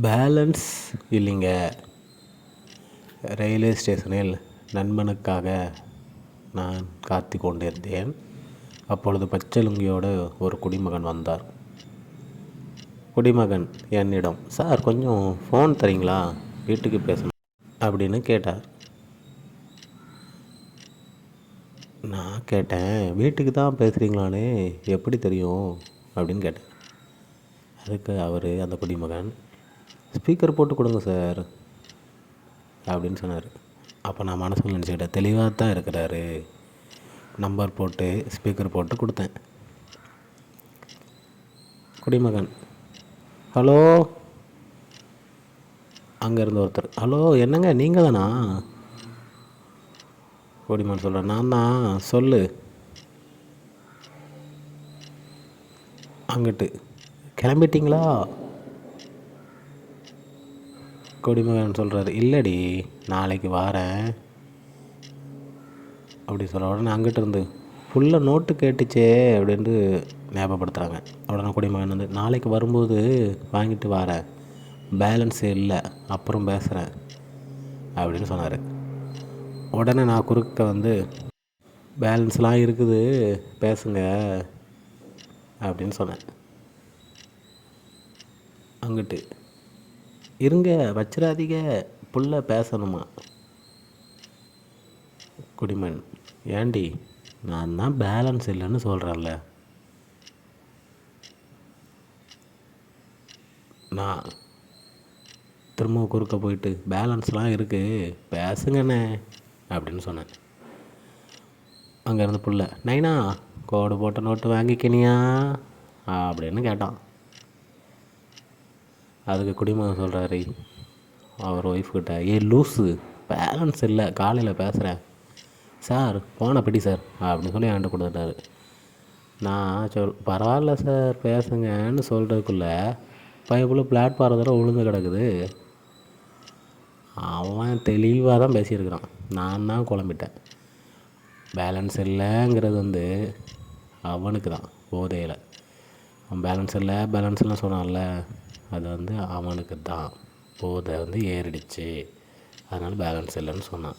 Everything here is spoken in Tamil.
பேலன்ஸ் இல்லைங்க. ரயில்வே ஸ்டேஷனில் நண்பனுக்காக நான் காத்து கொண்டிருந்தேன். அப்பொழுது பச்சைலுங்கியோடு ஒரு குடிமகன் வந்தார். குடிமகன் என்னிடம் சார் கொஞ்சம் ஃபோன் தரீங்களா? வீட்டுக்கு பேசணும். அப்படின்னு கேட்டார். நான் கேட்டேன் வீட்டுக்கு தான் பேசுகிறீங்களானே எப்படி தெரியும்? அப்படின்னு கேட்டேன் அதுக்கு அவர் அந்த குடிமகன் ஸ்பீக்கர் போட்டு கொடுங்க சார். அப்படின்னு சொன்னார். அப்போ நான் மனசில் நினச்சிக்கிட்டேன் தெளிவாக தான் இருக்கிறாரு. நம்பர் போட்டு ஸ்பீக்கர் போட்டு கொடுத்தேன். குடிமகன் ஹலோ? அங்கேருந்து ஒருத்தர் ஹலோ என்னங்க நீங்கள் தானா குடிமகன் சொல்கிறேன் நான் தான் சொல்லு. அங்கிட்டு கிளம்பிட்டீங்களா? கொடிமகன் சொல்கிறாரு இல்லைடி நாளைக்கு வாரேன். அப்படி சொல்ல உடனே அங்கிட்டு இருந்து ஃபுல்லாக நோட்டு கேட்டுச்சே அப்படின்ட்டு ஞாபகப்படுத்துகிறாங்க உடனே குடிமகன் வந்து நாளைக்கு வரும்போது வாங்கிட்டு வரேன் பேலன்ஸ் இல்லை அப்புறம் பேசுகிறேன் அப்படின்னு சொன்னார். உடனே நான் குறுக்க வந்து பேலன்ஸ்லாம் இருக்குது பேசுங்க அப்படின்னு சொன்னேன். அங்கிட்டு இருங்க வச்சிடாதீங்க புள்ள பேசணுமா? குடிமன் ஏண்டி நான் தான் பேலன்ஸ் இல்லைன்னு சொல்கிறேன்ல நான் திரும்ப குறுக்க போயிட்டு பேலன்ஸ்லாம் இருக்குது பேசுங்கண்ணே அப்படின்னு சொன்னேன். அங்கேருந்து புள்ள நைனா கோடு போட்ட நோட்டு வாங்கிக்கினியா? அப்படின்னு கேட்டான். அதுக்கு குடிமகன் சொல்கிறாரு அவர் ஒய்ஃப்கிட்ட ஏ லூஸு பேலன்ஸ் இல்லை காலையில் பேசுகிறேன் சார் போன பிடி சார் அப்படின்னு சொல்லி என்கிட்ட கொடுத்துட்டாரு. நான் சொல் பரவாயில்ல சார் பேசுங்கன்னு சொல்கிறதுக்குள்ளே பைப்புல தடவை உளுந்து கிடக்குது. அவன் தெளிவாக தான் பேசியிருக்கிறான். நான் தான் குழம்பிட்டேன். பேலன்ஸ் இல்லைங்கிறது வந்து அவனுக்கு தான் போதையில். அவன் பேலன்ஸ் இல்லை பேலன்ஸ்லாம் சொன்னான்ல. அது வந்து அவனுக்கு தான் போதை வந்து ஏறிடுச்சு. அதனால் பேலன்ஸ் இல்லைன்னு சொன்னான்.